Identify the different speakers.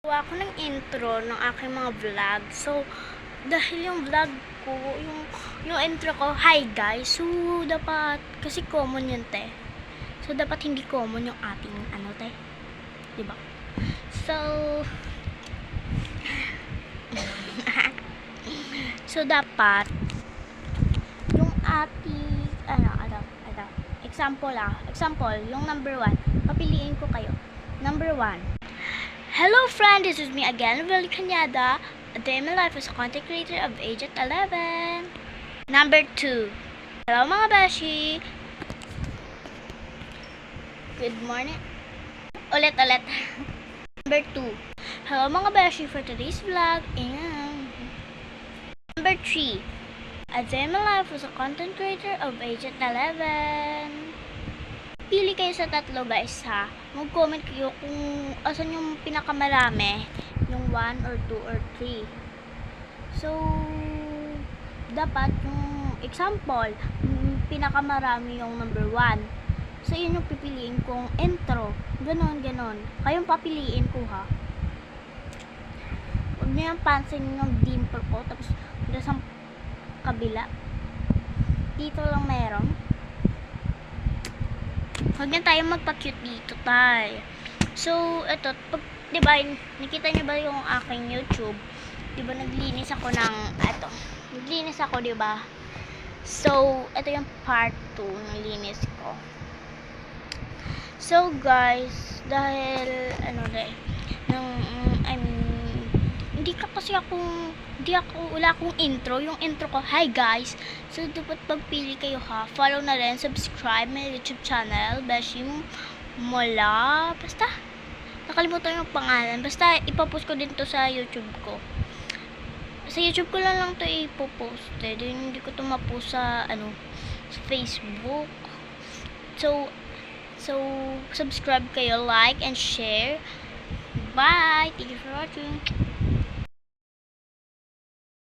Speaker 1: Gawa ko ng intro ng aking mga vlog. So, dahil yung vlog ko, yung, yung intro ko, hi guys. So, dapat, kasi common yun, te. So, dapat hindi common yung ating, ano, te. Diba? So, so, dapat, yung ating, ano, ano, ano, example ah, example, yung number one, papiliin ko kayo. Number one, Hello friend, this is me again, Willie Cañada. A day in my life as a content creator of age at 11. Number 2. Hello mga beshi. Good morning. Ulit, ulit. Number 2. Hello mga beshi for today's vlog. And Number 3. A day in my life as a content creator of age at 11 pili kayo sa tatlo guys ha. Mag-comment kayo kung asan yung pinakamarami. Yung 1 or 2 or 3. So, dapat yung example, pinakamarami yung number 1. So, yun yung pipiliin kong intro. Ganon, ganon. Kayong papiliin ko ha. Huwag niyo yung pansin yung dimple ko. Tapos, sa kabila. Dito lang meron. Huwag na tayo magpa-cute dito, tay. So, eto, pag, di ba, nakita niyo ba yung aking YouTube? Di ba, naglinis ako ng, eto, naglinis ako, di ba? So, ito yung part 2 ng linis ko. So, guys, dahil, ano, dahil, nung, I mean, hindi ka kasi akong, hindi ako, wala akong intro. Yung intro ko, hi guys. So, dapat pagpili kayo ha. Follow na rin, subscribe my YouTube channel, Beshi Mola. Basta, nakalimutan yung pangalan. Basta, ipopost ko din to sa YouTube ko. Sa YouTube ko lang lang to ipopost. Eh. Din, hindi ko to mapost sa, ano, sa Facebook. So, so, subscribe kayo, like, and share. Bye! Thank you for watching.